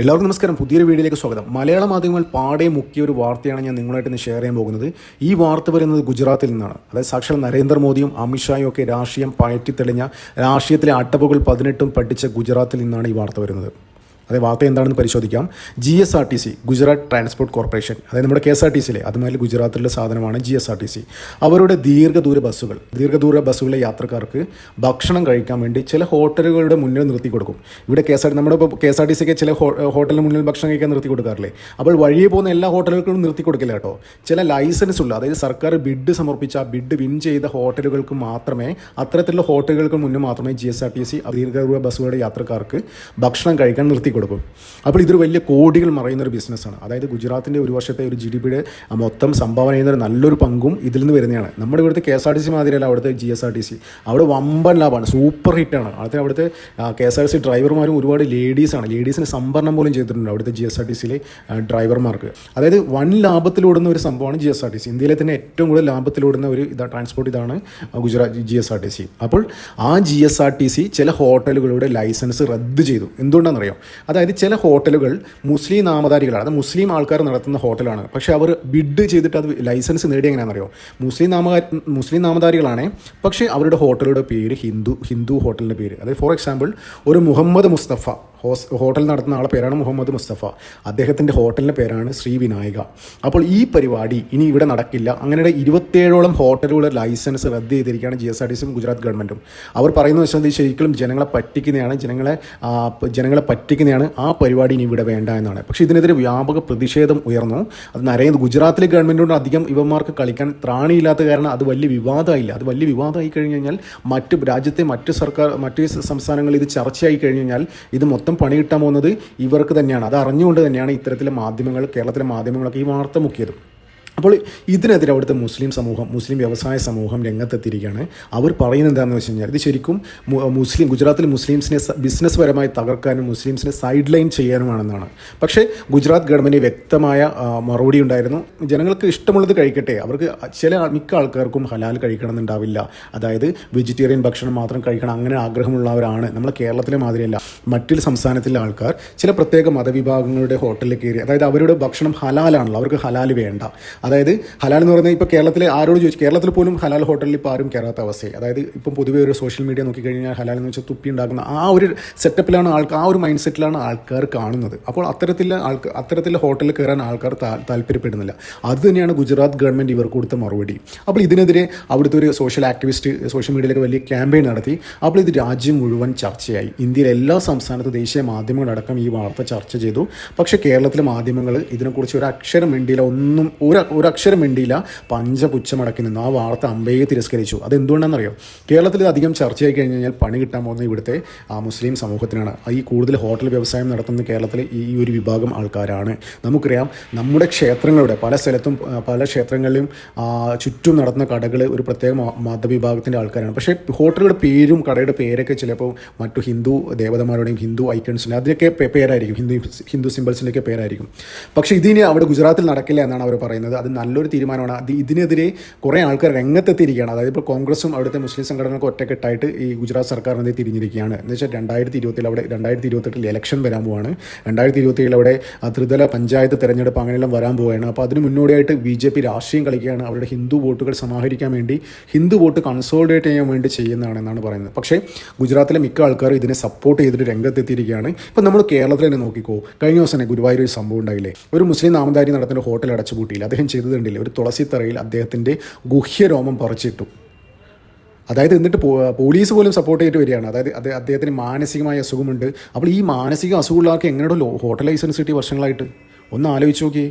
എല്ലാവർക്കും നമസ്കാരം. പുതിയൊരു വീഡിയോയിലേക്ക് സ്വാഗതം. മലയാള മാധ്യമങ്ങൾ പാടെ മുക്കിയ ഒരു വാർത്തയാണ് ഞാൻ നിങ്ങളായിട്ട് ഷെയർ ചെയ്യാൻ പോകുന്നത്. ഈ വാർത്ത വരുന്നത് ഗുജറാത്തിൽ നിന്നാണ്. അതായത് സാക്ഷാൽ നരേന്ദ്രമോദിയും അമിത്ഷായും ഒക്കെ രാഷ്ട്രീയം പയറ്റിത്തെളിഞ്ഞ രാഷ്ട്രീയത്തിലെ അട്ടപ്പുകൾ പതിനെട്ടും പഠിച്ച ഗുജറാത്തിൽ നിന്നാണ് ഈ വാർത്ത വരുന്നത്. അതായത് വാർത്ത എന്താണെന്ന് പരിശോധിക്കാം. G S R T C Gujarat transport corporation. അതായത് നമ്മുടെ കെ എസ് ആർ ടി സിയിലെ അതുമാതിരി ഗുജറാത്തിലെ സാധനമാണ് G S R T C അവരുടെ ദീർഘദൂര ബസ്സുകൾ ദീർഘദൂര ബസ്സുകളിലെ യാത്രക്കാർക്ക് ഭക്ഷണം കഴിക്കാൻ വേണ്ടി ചില ഹോട്ടലുകളുടെ മുന്നിൽ നിർത്തി കൊടുക്കും. ഇവിടെ കെ എസ് ആർ നമ്മുടെ ഇപ്പോൾ കെ എസ് ആർ ടി സിക്ക് ചില ഹോട്ടലിന് മുന്നിൽ ഭക്ഷണം കഴിക്കാൻ നിർത്തി കൊടുക്കാറില്ലേ? അപ്പോൾ വഴിയെ പോകുന്ന എല്ലാ ഹോട്ടലുകൾക്കും നിർത്തി കൊടുക്കില്ല കേട്ടോ. ചില ലൈസൻസ് ഉള്ള അതായത് സർക്കാർ ബിഡ് സമർപ്പിച്ച ബിഡ് വിൻ ചെയ്ത ഹോട്ടലുകൾക്ക് മാത്രമേ അത്തരത്തിലുള്ള ഹോട്ടലുകൾക്ക് മുന്നേ മാത്രമേ G S R T C ദീർഘദൂര ബസ്സുകളുടെ യാത്രക്കാർക്ക് ഭക്ഷണം കഴിക്കാൻ നിർത്തി കൊടുക്കും. അപ്പോൾ ഇതൊരു വലിയ കോടികൾ മറയുന്ന ഒരു ബിസിനസ്സാണ്. അതായത് ഗുജറാത്തിന്റെ ഒരു വർഷത്തെ ഒരു ജി ഡി പിയുടെ മൊത്തം സംഭാവന ചെയ്യുന്ന ഒരു നല്ലൊരു പങ്കും ഇതിൽ നിന്ന് വരുന്നതാണ്. നമ്മുടെ ഇവിടുത്തെ K S R T C മാതിരിയല്ല അവിടുത്തെ G S R T C. അവിടെ വമ്പൻ ലാഭമാണ്. സൂപ്പർ ഹിറ്റാണ്. അവിടുത്തെ അവിടുത്തെ K S R T C ഡ്രൈവർമാരും ഒരുപാട് ലേഡീസാണ്. ലേഡീസിന് സംഭരണം പോലും ചെയ്തിട്ടുണ്ട് അവിടുത്തെ ജി എസ് ആർ ടി സിയിലെ ഡ്രൈവർമാർക്ക്. അതായത് വൺ ലാഭത്തിലോടുന്ന ഒരു സംഭവമാണ് G S R T C. ഇന്ത്യയിലെ തന്നെ ഏറ്റവും കൂടുതൽ ലാഭത്തിലോടുന്ന ഒരു ഇതാ ട്രാൻസ്പോർട്ട് ഇതാണ് Gujarat G S R T C. അപ്പോൾ ആ G S R T C ചില ഹോട്ടലുകളുടെ ലൈസൻസ് റദ്ദ് ചെയ്തു. എന്തുകൊണ്ടാണെന്നറിയാം? അതായത് ചില ഹോട്ടലുകൾ മുസ്ലിം നാമധാരികളാണ്. അത് മുസ്ലിം ആൾക്കാർ നടത്തുന്ന ഹോട്ടലാണ്. പക്ഷേ അവർ ബിഡ് ചെയ്തിട്ട് അത് ലൈസൻസ് നേടി എങ്ങനെയാണെന്നറിയോ? മുസ്ലിം നാമ മുസ്ലിം നാമധാരികളാണ്. പക്ഷേ അവരുടെ ഹോട്ടലുടെ പേര് ഹിന്ദു ഹിന്ദു ഹോട്ടലിന്റെ പേര്. അതായത് ഫോർ എക്സാമ്പിൾ ഒരു മുഹമ്മദ് മുസ്തഫ. ഹോസ് ഹോട്ടൽ നടത്തുന്ന ആളെ പേരാണ് മുഹമ്മദ് മുസ്തഫ. അദ്ദേഹത്തിന്റെ ഹോട്ടലിന്റെ പേരാണ് ശ്രീ വിനായക. അപ്പോൾ ഈ പരിപാടി ഇനി ഇവിടെ നടക്കില്ല. അങ്ങനെ ഇരുപത്തേഴോളം ഹോട്ടലുകളുടെ ലൈസൻസ് റദ്ദ് ചെയ്തിരിക്കുകയാണ് ജി എസ് ആർ ടി സിയും ഗുജറാത്ത് ഗവൺമെന്റും അവർ പറയുന്ന വെച്ചാൽ ശരിക്കും ജനങ്ങളെ പറ്റിക്കുന്നതാണ് ജനങ്ങളെ ജനങ്ങളെ പറ്റിക്കുന്നതാണ്. ആ പരിപാടി ഇനി ഇവിടെ വേണ്ട എന്നാണ്. പക്ഷേ ഇതിനെതിരെ വ്യാപക പ്രതിഷേധം ഉയർന്നു. അത് നരേന്ദ്ര ഗുജറാത്തിലെ ഗവൺമെന്റോട് അധികം ഇവന്മാർക്ക് കളിക്കാൻ ത്രാണിയില്ലാത്ത കാരണം അത് വലിയ വിവാദമായില്ല. അത് വലിയ വിവാദമായി കഴിഞ്ഞു കഴിഞ്ഞാൽ മറ്റ് രാജ്യത്തെ മറ്റ് സർക്കാർ മറ്റ് സംസ്ഥാനങ്ങളിൽ ഇത് ചർച്ചയായി കഴിഞ്ഞ് കഴിഞ്ഞാൽ ഇത് മൊത്തം പണി കിട്ടാൻ പോകുന്നത് ഇവർക്ക് തന്നെയാണ്. അത് അറിഞ്ഞുകൊണ്ട് തന്നെയാണ് ഇത്തരത്തിലെ മാധ്യമങ്ങൾ കേരളത്തിലെ മാധ്യമങ്ങളൊക്കെ ഈ വാർത്ത മുക്കിയത്. അപ്പോൾ ഇതിനെതിരെ അവിടുത്തെ മുസ്ലിം സമൂഹം മുസ്ലിം വ്യവസായ സമൂഹം രംഗത്തെത്തിയിരിക്കുകയാണ്. അവർ പറയുന്നത് എന്താണെന്ന് വെച്ച് കഴിഞ്ഞാൽ ഇത് ശരിക്കും മുസ്ലിം ഗുജറാത്തിൽ മുസ്ലിംസിനെ ബിസിനസ് പരമായി തകർക്കാനും മുസ്ലിംസിനെ സൈഡ് ലൈൻ ചെയ്യാനുമാണെന്നാണ്. പക്ഷേ ഗുജറാത്ത് ഗവൺമെന്റ് വ്യക്തമായ മറുപടി ഉണ്ടായിരുന്നു. ജനങ്ങൾക്ക് ഇഷ്ടമുള്ളത് കഴിക്കട്ടെ. അവർക്ക് ചില മിക്ക ആൾക്കാർക്കും ഹലാൽ കഴിക്കണമെന്നുണ്ടാവില്ല. അതായത് വെജിറ്റേറിയൻ ഭക്ഷണം മാത്രം കഴിക്കണം അങ്ങനെ ആഗ്രഹമുള്ളവരാണ്. നമ്മൾ കേരളത്തിലെ മാതിരിയല്ല. മറ്റൊരു സംസ്ഥാനത്തിലെ ആൾക്കാർ ചില പ്രത്യേക മതവിഭാഗങ്ങളുടെ ഹോട്ടലിൽ കയറി അതായത് അവരുടെ ഭക്ഷണം ഹലാലാണല്ലോ. അവർക്ക് ഹലാൽ വേണ്ട. അതായത് ഹലാൽ എന്ന് പറയുന്നത് ഇപ്പോൾ കേരളത്തിൽ ആരോട് ചോദിച്ചു? കേരളത്തിൽ പോലും ഹലാൽ ഹോട്ടലിൽ ഇപ്പോൾ ആരും കയറാത്ത അവസ്ഥയായി. അതായത് ഇപ്പം പൊതുവേ ഒരു സോഷ്യൽ മീഡിയ നോക്കിക്കഴിഞ്ഞാൽ ഹലാൽ എന്ന് വെച്ചാൽ തുപ്പി ഉണ്ടാക്കുന്ന ആ ഒരു സെറ്റപ്പിലാണ് ആൾക്കാർ ആ ഒരു മൈൻഡ് സെറ്റിലാണ് ആൾക്കാർ കാണുന്നത്. അപ്പോൾ അത്തരത്തിലുള്ള ആൾക്കാർ അത്തരത്തിലുള്ള ഹോട്ടലിൽ കയറാൻ ആൾക്കാർ താല്പര്യപ്പെടുന്നില്ല. അത് തന്നെയാണ് ഗുജറാത്ത് ഗവൺമെന്റ് ഇവർ കൊടുത്ത മറുപടി. അപ്പോൾ ഇതിനെതിരെ അവിടുത്തെ ഒരു സോഷ്യൽ ആക്ടിവിസ്റ്റ് സോഷ്യൽ മീഡിയയിലൊക്കെ വലിയ ക്യാമ്പയിൻ നടത്തി. അപ്പോൾ ഇത് രാജ്യം മുഴുവൻ ചർച്ചയായി. ഇന്ത്യയിലെ എല്ലാ സംസ്ഥാനത്ത് ദേശീയ മാധ്യമങ്ങളടക്കം ഈ വാർത്ത ചർച്ച ചെയ്തു. പക്ഷേ കേരളത്തിലെ മാധ്യമങ്ങൾ ഇതിനെക്കുറിച്ച് ഒരു അക്ഷരം മിണ്ടിയില്ല. ഒന്നും ഒരു ഒരു അക്ഷരം മിണ്ടിയില്ല. പഞ്ചപുച്ഛമടക്കി നിന്നു ആ വാർത്ത അമ്പയെ തിരസ്കരിച്ചു. അതെന്തുകൊണ്ടാണെന്നറിയോ? കേരളത്തിൽ ഇത് അധികം ചർച്ചയായി കഴിഞ്ഞു കഴിഞ്ഞാൽ പണി കിട്ടാൻ പോകുന്ന ഇവിടുത്തെ ആ മുസ്ലിം സമൂഹത്തിനാണ്. ഈ കൂടുതൽ ഹോട്ടൽ വ്യവസായം നടത്തുന്ന കേരളത്തിലെ ഈ ഒരു വിഭാഗം ആൾക്കാരാണ്. നമുക്കറിയാം നമ്മുടെ ക്ഷേത്രങ്ങളുടെ പല സ്ഥലത്തും പല ക്ഷേത്രങ്ങളിലും ചുറ്റും നടത്തുന്ന കടകൾ ഒരു പ്രത്യേക മതവിഭാഗത്തിന്റെ ആൾക്കാരാണ്. പക്ഷേ ഹോട്ടലുകളുടെ പേരും കടയുടെ പേരൊക്കെ ചിലപ്പോൾ മറ്റു ഹിന്ദു ദേവതമാരുടെയും ഹിന്ദു ഐക്കൺസിന്റെ പേ- പേരായിരിക്കും. ഹിന്ദു ഹിന്ദു സിമ്പിൾസിന്റെയൊക്കെ പേരായിരിക്കും. പക്ഷേ ഇതിന് അവിടെ ഗുജറാത്തിൽ നടക്കില്ല എന്നാണ് അവർ പറയുന്നത്. അത് നല്ലൊരു തീരുമാനമാണ്. അത് ഇതിനെതിരെ കുറേ ആൾക്കാർ രംഗത്തെത്തിയിരിക്കുകയാണ്. അതായത് ഇപ്പോൾ കോൺഗ്രസും അവിടുത്തെ മുസ്ലിം സംഘടനകൾക്ക് ഒറ്റക്കെട്ടായിട്ട് ഈ ഗുജറാത്ത് സർക്കാരിനെ തിരിഞ്ഞിരിക്കുകയാണ്. എന്ന് വെച്ചാൽ രണ്ടായിരത്തി ഇരുപത്തിൽ അവിടെ രണ്ടായിരത്തി ഇരുപത്തെട്ടിൽ ഇലക്ഷൻ വരാൻ പോവാണ്. രണ്ടായിരത്തി ഇരുപത്തിയേഴിൽ അവിടെ ത്രിതല പഞ്ചായത്ത് തെരഞ്ഞെടുപ്പ് അങ്ങനെയെല്ലാം വരാൻ പോവുകയാണ് അപ്പോൾ അതിന് മുന്നോടിയായിട്ട് ബി ജെ പി രാഷ്ട്രീയം കളിക്കുകയാണ്. അവരുടെ ഹിന്ദു വോട്ടുകൾ സമാഹരിക്കാൻ വേണ്ടി ഹിന്ദു വോട്ട് കൺസോൾഡേറ്റ് ചെയ്യാൻ വേണ്ടി ചെയ്യുന്നതാണ് എന്നാണ് പറയുന്നത്. പക്ഷേ ഗുജറാത്തിലെ മിക്ക ആൾക്കാരും ഇതിനെ സപ്പോർട്ട് ചെയ്തിട്ട് രംഗത്തെത്തിയിരിക്കുകയാണ്. ഇപ്പം നമ്മൾ കേരളത്തിൽ തന്നെ നോക്കിക്കോ. കഴിഞ്ഞ ദിവസം ഗുരുവായൂർ ഒരു സംഭവം ഉണ്ടായില്ലേ? ഒരു മുസ്ലിം നാമധാരി നടത്തുന്ന ഹോട്ടൽ അടച്ചുപൂട്ടിയില്ല? അദ്ദേഹം ചെയ്തത് കണ്ടില്ലേ? ഒരു തുളസിത്തറയിൽ അദ്ദേഹത്തിന്റെ ഗുഹ്യരോമം പറിച്ചിട്ടു. അതായത് എന്നിട്ട് പോലീസ് പോലും സപ്പോർട്ട് ചെയ്തിട്ട് വരികയാണ്. അതായത് അത് അദ്ദേഹത്തിന് മാനസികമായ അസുഖമുണ്ട്. അപ്പോൾ ഈ മാനസിക അസുഖമുള്ളവർക്ക് എങ്ങനെയുള്ള ഹോട്ടൽ ലൈസൻസ് കിട്ടി വർഷങ്ങളായിട്ട്? ഒന്ന് ആലോചിച്ച് നോക്കിയേ.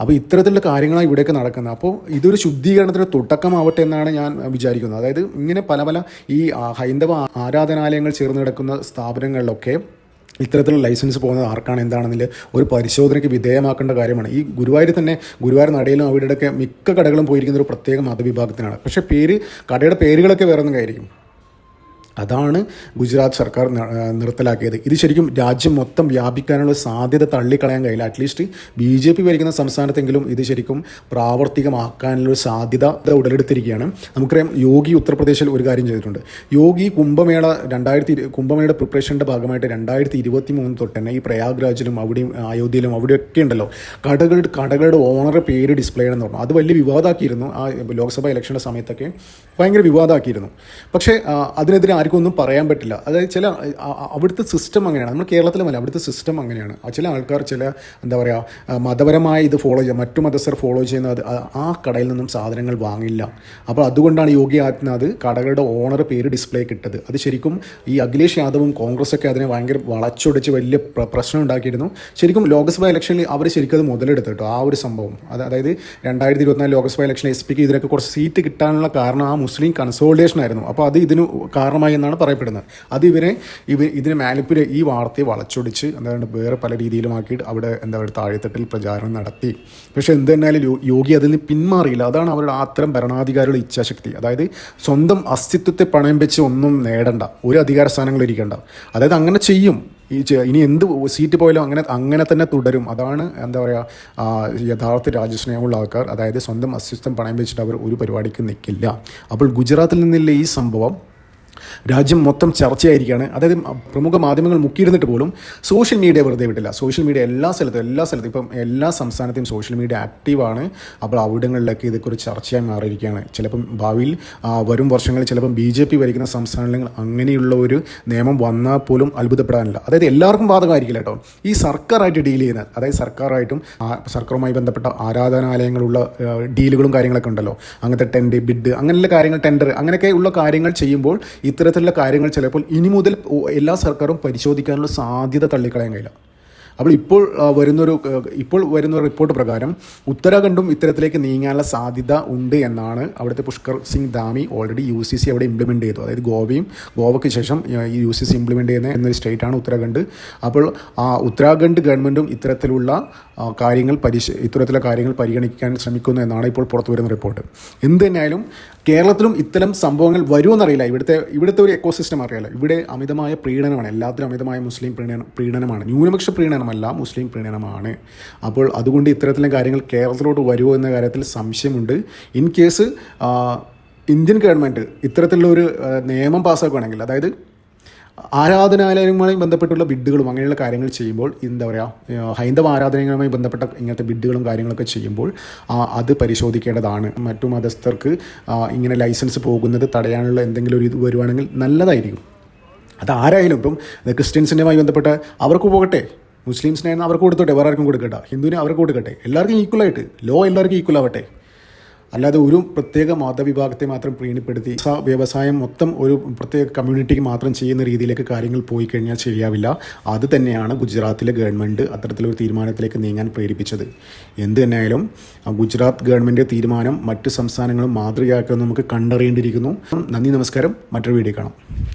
അപ്പോൾ ഇത്തരത്തിലുള്ള കാര്യങ്ങളാണ് ഇവിടെയൊക്കെ നടക്കുന്നത്. അപ്പോൾ ഇതൊരു ശുദ്ധീകരണത്തിന് തുടക്കമാവട്ടെ എന്നാണ് ഞാൻ വിചാരിക്കുന്നത്. അതായത് ഇങ്ങനെ പല പല ഈ ഹൈന്ദവ ആരാധനാലയങ്ങൾ ചേർന്ന് കിടക്കുന്ന സ്ഥാപനങ്ങളിലൊക്കെ ഇത്തരത്തിലുള്ള ലൈസൻസ് പോകുന്നത് ആർക്കാണ് എന്താണെന്നിൽ ഒരു പരിശോധനയ്ക്ക് വിധേയമാക്കേണ്ട കാര്യമാണ്. ഈ ഗുരുവായൂർ തന്നെ ഗുരുവായൂർ നടയിലും അവിടെയൊക്കെ മിക്ക കടകളും പോയിരിക്കുന്ന ഒരു പ്രത്യേക മതവിഭാഗത്തിനാണ്. പക്ഷേ പേര് കടയുടെ പേരുകളൊക്കെ വേറെ ഒന്നും ആയിരിക്കും. അതാണ് ഗുജറാത്ത് സർക്കാർ നിർത്തലാക്കിയത്. ഇത് ശരിക്കും രാജ്യം മൊത്തം വ്യാപിക്കാനുള്ള സാധ്യത തള്ളിക്കളയാൻ കഴിയില്ല. അറ്റ്ലീസ്റ്റ് ബി ജെ പി ഭരിക്കുന്ന സംസ്ഥാനത്തെങ്കിലും ഇത് ശരിക്കും പ്രാവർത്തികമാക്കാനുള്ള സാധ്യത ഉടലെടുത്തിരിക്കുകയാണ്. നമുക്കറിയാം യോഗി ഉത്തർപ്രദേശിൽ ഒരു കാര്യം ചെയ്തിട്ടുണ്ട്. യോഗി കുംഭമേള രണ്ടായിരത്തി കുംഭമേള പ്രിപ്പറേഷന്റെ ഭാഗമായിട്ട് രണ്ടായിരത്തി ഇരുപത്തി മൂന്ന് തൊട്ട് തന്നെ ഈ പ്രയാഗ്രാജിലും അവിടെയും അയോധ്യയിലും അവിടെയൊക്കെ ഉണ്ടല്ലോ. കടകളുടെ കടകളുടെ ഓണറുടെ പേര് ഡിസ്പ്ലേ ചെയ്യണമെന്ന് പറഞ്ഞു. അത് വലിയ വിവാദമാക്കിയിരുന്നു. ആ ലോക്സഭാ ഇലക്ഷന്റെ സമയത്തൊക്കെ ഭയങ്കര വിവാദമാക്കിയിരുന്നു. പക്ഷേ അതിനെതിരെ ആർക്കും ഒന്നും പറയാൻ പറ്റില്ല. അതായത് ചില അവിടുത്തെ സിസ്റ്റം അങ്ങനെയാണ്. നമ്മൾ കേരളത്തിലുമല്ല അവിടുത്തെ സിസ്റ്റം അങ്ങനെയാണ്. ചില ആൾക്കാർ ചില എന്താ പറയുക മതപരമായ ഇത് ഫോളോ ചെയ്യുക മറ്റു മതസ്ഥർ ഫോളോ ചെയ്യുന്ന അത് ആ- ആ കടയിൽ നിന്നും സാധനങ്ങൾ വാങ്ങില്ല. അപ്പോൾ അതുകൊണ്ടാണ് യോഗി ആദിത്യനാഥ് കടകളുടെ ഓണർ പേര് ഡിസ്പ്ലേ കിട്ടത് അത് ശരിക്കും ഈ അഖിലേഷ് യാദവും കോൺഗ്രസ്സൊക്കെ അതിനെ ഭയങ്കര വളച്ചൊടിച്ച് വലിയ പ്രശ്നം ഉണ്ടാക്കിയിരുന്നു. ശരിക്കും ലോക്സഭാ ഇലക്ഷനിൽ അവർ ശരിക്കും അത് മുതലെടുത്തു കേട്ടോ ആ ഒരു സംഭവം. അത് അതായത് രണ്ടായിരത്തി ഇരുപത്തിനാല് ലോക്സഭാ ഇലക്ഷനിൽ എസ് പിക്ക് ഇതിനൊക്കെ കുറച്ച് സീറ്റ് കിട്ടാനുള്ള കാരണം ആ മുസ്ലിം കൺസോൾട്ടേഷൻ ആയിരുന്നു. അപ്പോൾ അത് ഇതിന് കാരണമായി എന്നാണ് പറയപ്പെടുന്നത്. അത് ഇവരെ ഇവ ഇതിനെ മാനിപ്പുലേ ഈ വാർത്തയെ വളച്ചൊടിച്ച് എന്താണ് വേറെ പല രീതിയിലുമാക്കിയിട്ട് അവിടെ എന്താ പറയുക താഴെത്തട്ടിൽ പ്രചാരണം നടത്തി. പക്ഷേ എന്ത് യോഗി അതിൽ നിന്ന് പിന്മാറിയില്ല. അതാണ് അവരുടെ അത്തരം ഭരണാധികാരികളുടെ ഇച്ഛാശക്തി. അതായത് സ്വന്തം അസ്തിത്വത്തെ പണയം വെച്ച് ഒന്നും നേടണ്ട. ഒരു അധികാര സ്ഥാനങ്ങൾ ഇരിക്കേണ്ട. അതായത് അങ്ങനെ ചെയ്യും. ഈ ഇനി എന്ത് സീറ്റ് പോയാലും അങ്ങനെ അങ്ങനെ തന്നെ തുടരും. അതാണ് എന്താ പറയുക യഥാർത്ഥ രാജ്യസ്നേഹമുള്ള ആൾക്കാർ. അതായത് സ്വന്തം അസ്തിത്വം പണയം വെച്ചിട്ട് അവർ ഒരു പരിപാടിക്ക് നിൽക്കില്ല അപ്പോൾ ഗുജറാത്തിൽ നിന്നുള്ള ഈ സംഭവം രാജ്യം മൊത്തം ചർച്ചയായിരിക്കുകയാണ്. അതായത് പ്രമുഖ മാധ്യമങ്ങൾ മുക്കിയിരുന്നിട്ട് പോലും സോഷ്യൽ മീഡിയ വെറുതെ വിട്ടില്ല. സോഷ്യൽ മീഡിയ എല്ലാ സ്ഥലത്തും എല്ലാ സ്ഥലത്തും ഇപ്പം എല്ലാ സംസ്ഥാനത്തെയും സോഷ്യൽ മീഡിയ ആക്റ്റീവാണ്. അപ്പോൾ അവിടങ്ങളിലൊക്കെ ഇതൊക്കെ ഒരു ചർച്ചയായി മാറിയിരിക്കുകയാണ്. ചിലപ്പം ഭാവിയിൽ വരും വർഷങ്ങളിൽ ചിലപ്പം ബി ജെ പി ഭരിക്കുന്ന സംസ്ഥാനങ്ങളിൽ അങ്ങനെയുള്ള ഒരു നിയമം വന്നാൽ പോലും അത്ഭുതപ്പെടാനില്ല. അതായത് എല്ലാവർക്കും ബാധകമായിരിക്കില്ല കേട്ടോ. ഈ സർക്കാരായിട്ട് ഡീൽ ചെയ്യുന്ന അതായത് സർക്കാരായിട്ടും സർക്കാരുമായി ബന്ധപ്പെട്ട ആരാധനാലയങ്ങളുള്ള ഡീലുകളും കാര്യങ്ങളൊക്കെ ഉണ്ടല്ലോ. അങ്ങനത്തെ ടെൻഡ് ബിഡ് അങ്ങനെയുള്ള കാര്യങ്ങൾ ടെൻഡർ അങ്ങനെയൊക്കെ ഉള്ള കാര്യങ്ങൾ ചെയ്യുമ്പോൾ ഇത്തരത്തിലുള്ള കാര്യങ്ങൾ ചിലപ്പോൾ ഇനി മുതൽ എല്ലാ സർക്കാരും പരിശോധിക്കാനുള്ള സാധ്യത തള്ളിക്കളയാൻ കഴിയില്ല. അപ്പോൾ ഇപ്പോൾ വരുന്നൊരു ഇപ്പോൾ വരുന്ന റിപ്പോർട്ട് പ്രകാരം ഉത്തരാഖണ്ഡും ഇത്തരത്തിലേക്ക് നീങ്ങാനുള്ള സാധ്യത ഉണ്ട് എന്നാണ് അവിടുത്തെ Pushkar Singh Dhami already U C C അവിടെ ഇംപ്ലിമെന്റ് ചെയ്തു. അതായത് ഗോവയും ഗോവയ്ക്ക് ശേഷം യു സി സി ഇംപ്ലിമെന്റ് ചെയ്യുന്ന എന്നൊരു സ്റ്റേറ്റാണ് ഉത്തരാഖണ്ഡ്. അപ്പോൾ ആ ഉത്തരാഖണ്ഡ് ഗവൺമെന്റും ഇത്തരത്തിലുള്ള കാര്യങ്ങൾ പരിശ ഇത്തരത്തിലുള്ള കാര്യങ്ങൾ പരിഗണിക്കാൻ ശ്രമിക്കുന്നു എന്നാണ് ഇപ്പോൾ പുറത്തു വരുന്ന റിപ്പോർട്ട്. എന്ത് തന്നെയായാലും കേരളത്തിലും ഇത്തരം സംഭവങ്ങൾ വരുമെന്നറിയില്ല. ഇവിടുത്തെ ഇവിടുത്തെ ഒരു എക്കോസിസ്റ്റം അറിയില്ല ഇവിടെ അമിതമായ പ്രീണനമാണ്. എല്ലാത്തിലും അമിതമായ മുസ്ലിം പ്രീണനം പ്രീണനമാണ്. ന്യൂനപക്ഷ പ്രീണനമല്ല മുസ്ലിം പ്രീണനമാണ്. അപ്പോൾ അതുകൊണ്ട് ഇത്തരത്തിലെ കാര്യങ്ങൾ കേരളത്തിലോട്ട് വരുമോ എന്ന കാര്യത്തിൽ സംശയമുണ്ട്. ഇൻ കേസ് ഇന്ത്യൻ ഗവൺമെന്റ് ഇത്തരത്തിലുള്ള ഒരു നിയമം പാസ്സാക്കുകയാണെങ്കിൽ അതായത് ആരാധനാലയങ്ങളുമായി ബന്ധപ്പെട്ടുള്ള ബിഡുകളും അങ്ങനെയുള്ള കാര്യങ്ങൾ ചെയ്യുമ്പോൾ എന്താ പറയുക ഹൈന്ദവ ആരാധനകളുമായി ബന്ധപ്പെട്ട ഇങ്ങനത്തെ ബിഡുകളും കാര്യങ്ങളൊക്കെ ചെയ്യുമ്പോൾ അത് പരിശോധിക്കേണ്ടതാണ്. മറ്റു മതസ്ഥർക്ക് ഇങ്ങനെ ലൈസൻസ് പോകുന്നത് തടയാനുള്ള എന്തെങ്കിലും ഒരു ഇത് വരുവാണെങ്കിൽ നല്ലതായിരിക്കും. അത് ആരായാലും ഇപ്പം ക്രിസ്ത്യൻസിന്റെമായി ബന്ധപ്പെട്ട അവർക്ക് പോകട്ടെ മുസ്ലിംസിനെ അവർക്ക് കൊടുത്തോട്ടെ വേറെ ആർക്കും കൊടുക്കട്ടെ ഹിന്ദുവിനെ അവർക്ക് കൊടുക്കട്ടെ എല്ലാവർക്കും ഈക്വൽ ആയിട്ട് ലോ എല്ലാവർക്കും ഈക്വൽ ആവട്ടെ. അല്ലാതെ ഒരു പ്രത്യേക മതവിഭാഗത്തെ മാത്രം പ്രീണിപ്പെടുത്തി വ്യവസായം മൊത്തം ഒരു പ്രത്യേക കമ്മ്യൂണിറ്റിക്ക് മാത്രം ചെയ്യുന്ന രീതിയിലേക്ക് കാര്യങ്ങൾ പോയി കഴിഞ്ഞാൽ ശരിയാവില്ല. അത് തന്നെയാണ് ഗുജറാത്തിലെ ഗവൺമെന്റ് അത്തരത്തിലൊരു തീരുമാനത്തിലേക്ക് നീങ്ങാൻ പ്രേരിപ്പിച്ചത്. എന്ത് തന്നെയായാലും ഗുജറാത്ത് ഗവൺമെന്റ് തീരുമാനം മറ്റ് സംസ്ഥാനങ്ങളും മാതൃകയാക്കുമെന്ന് നമുക്ക് കണ്ടറിയേണ്ടിയിരിക്കുന്നു. നന്ദി നമസ്കാരം. മറ്റൊരു വീഡിയോ കാണാം.